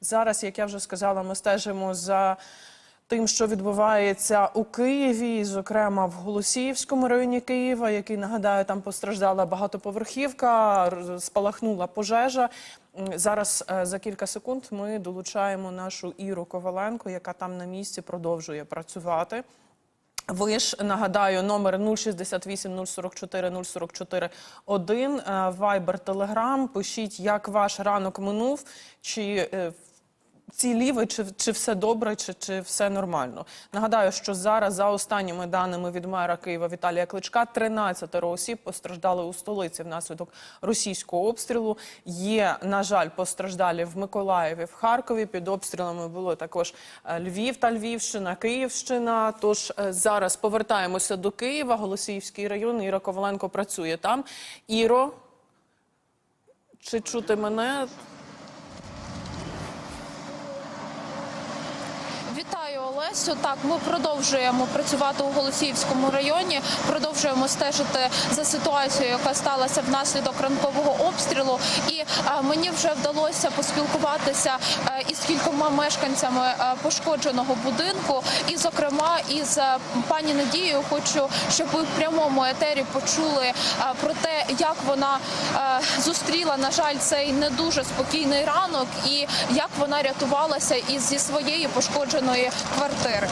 Зараз, як я вже сказала, ми стежимо за тим, що відбувається у Києві, зокрема в Голосіївському районі Києва, який нагадаю, там постраждала багатоповерхівка, спалахнула пожежа. Зараз е, за кілька секунд ми долучаємо нашу Іру Коваленко, яка там на місці продовжує працювати. Ви ж нагадаю, номер 068 044 044 1, Viber, Telegram. Пишіть, як ваш ранок минув, чи е, цілі ви, чи, чи все добре, чи, чи все нормально. Нагадаю, що зараз, за останніми даними від мера Києва Віталія Кличка, 13 осіб постраждали у столиці внаслідок російського обстрілу. Є, на жаль, постраждалі в Миколаєві, в Харкові. Під обстрілами було також е, Львів та Львівщина, Київщина. Тож е, зараз повертаємося до Києва, Голосіївський район. Іра Коваленко працює там. Іро, чи чути мене? Вітаю Олесю. Так, ми продовжуємо працювати у Голосіївському районі. Продовжуємо стежити за ситуацією, яка сталася внаслідок ранкового обстрілу. І е, мені вже вдалося поспілкуватися е, із кількома мешканцями е, пошкодженого будинку. І, зокрема, із пані Надією, хочу, щоб ви в прямому етері почули про те, як вона зустріла, на жаль, цей не дуже спокійний ранок, і як вона рятувалася із зі своєї пошкодженої квартири.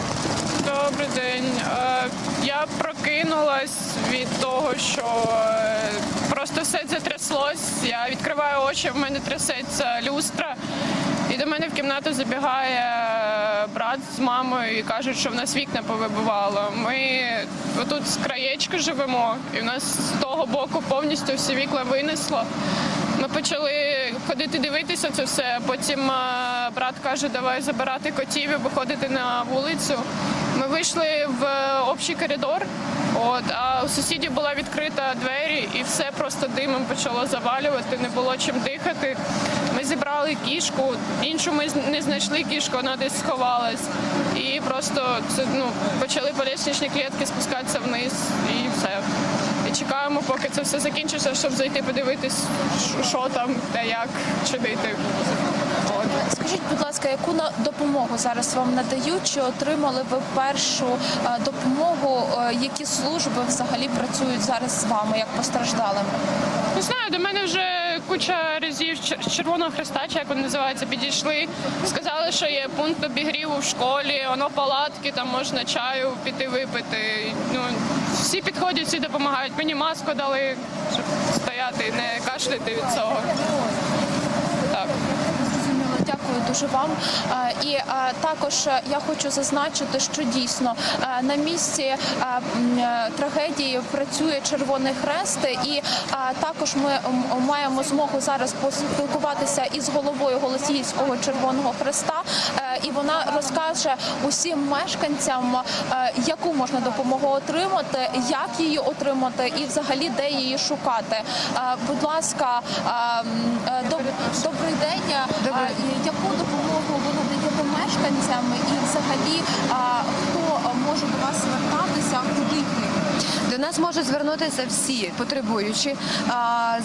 Добрий день. Е, Я прокинулась від того, що е, просто все це тряслось. Я відкриваю очі, в мене трясеться люстра. І до мене в кімнату забігає е, брат з мамою і кажуть, що в нас вікна повибивало. Ми отут з краєчка живемо, і в нас з того боку повністю всі вікна винесло. Ми почали ходити дивитися це все. Потім е, брат каже, давай забирати котів і виходити на вулицю. Ми вийшли в е, общий коридор, от, а у сусідів була відкрита двері, і все просто димом почало завалювати, не було чим дихати. Ми зібрали кішку, іншу ми не знайшли кішку, вона десь сховалась. І просто ну, почали по лестничній клітці спускатися вниз і все. Чекаємо, поки це все закінчиться, щоб зайти подивитись, що- там, де як чинити. От. Скажіть, будь ласка, яку допомогу зараз вам надають? Чи отримали ви першу е, допомогу? Е, Які служби взагалі працюють зараз з вами як постраждалими? Не знаю, до мене вже куча разів з Червоного Хреста, чи як він називається, підійшли. Сказали, що є пункт обігріву в школі, воно палатки, там можна чаю піти випити. Ну, всі підходять, всі допомагають. Мені маску дали, щоб стояти, не кашляти від цього. Так. Дякую дуже вам. І також я хочу зазначити, що дійсно на місці е, трагедії працює Червоний Хрест, і також ми маємо змогу зараз поспілкуватися із головою Голосіївського Червоного Хреста, Е, і вона розкаже усім мешканцям, е, яку можна допомогу отримати, як її отримати, і взагалі де її шукати. Е, Будь ласка, е, добрий день. Яку допомогу ви надаєте мешканцям і взагалі хто може до вас звертатися, куди нас можуть звернутися всі потребуючі.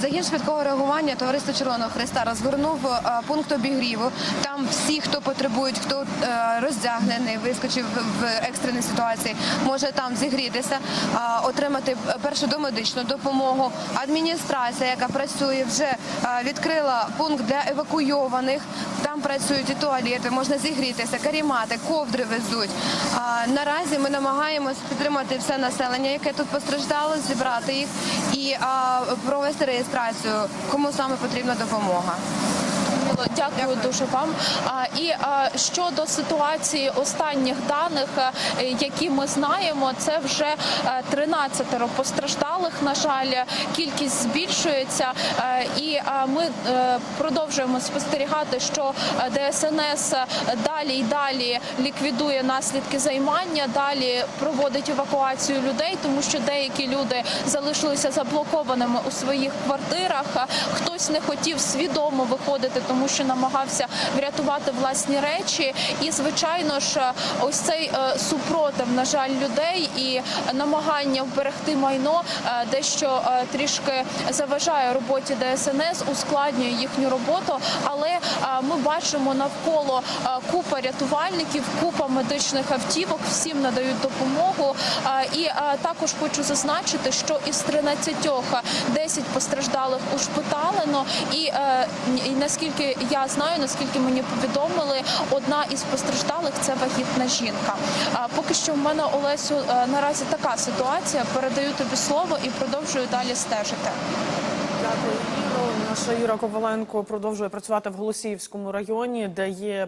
Загін швидкого реагування Товариства Червоного Христа розгорнув пункт обігріву. Там всі, хто потребують, хто е, роздягнений, вискочив в екстреній ситуації, може там зігрітися, отримати першу домедичну допомогу. Адміністрація, яка працює, вже відкрила пункт для евакуйованих. Там працюють і туалети, можна зігрітися, карімати, ковдри везуть. Наразі ми намагаємось підтримати все населення, яке тут постраждало, зібрати їх і провести реєстрацію, кому саме потрібна допомога. Зрозуміло. Дякую, дуже вам. І щодо ситуації останніх даних, е, які ми знаємо, це вже е, 13 постраждалих. На жаль, кількість збільшується, Е, і ми е, продовжуємо спостерігати, що е, ДСНС далі і далі ліквідує наслідки займання, далі проводить евакуацію людей, тому що деякі люди залишилися заблокованими у своїх квартирах. Хтось не хотів свідомо виходити, тому що намагався врятувати власні речі. І звичайно ж, ось цей е, супротив, на жаль, людей і намагання вберегти майно е, дещо е, трішки заважає роботі ДСНС, ускладнює їхню роботу. Але ми бачимо навколо купа рятувальників, купа медичних автівок, всім надають допомогу. І також хочу зазначити, що із 13 10 постраждалих ушпиталено, і, е, і наскільки я знаю, наскільки мені повідомили, одна із постраждалих це вагітна жінка. Поки що в мене Олесю е, наразі така ситуація. Передаю тобі слово і продовжую далі стежити. Дякую, Іро. Наша Юра Коваленко продовжує працювати в Голосіївському районі, де є